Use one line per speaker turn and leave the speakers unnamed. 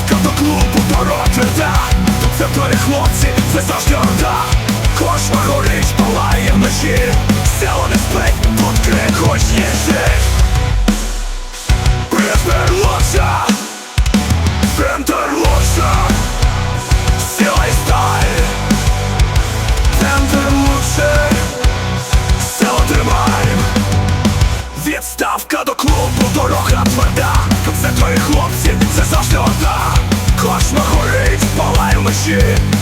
Заявка до клубу пород рта Тут це вторі хлопці, це завжди орда. Кошма горить, палає вночі Село не спить, тут крик хоч є жив. Приперлося. Центр лучше Сила і сталь Центр лучше Село тримай Відставка до клубу, дорога тверда. Завжди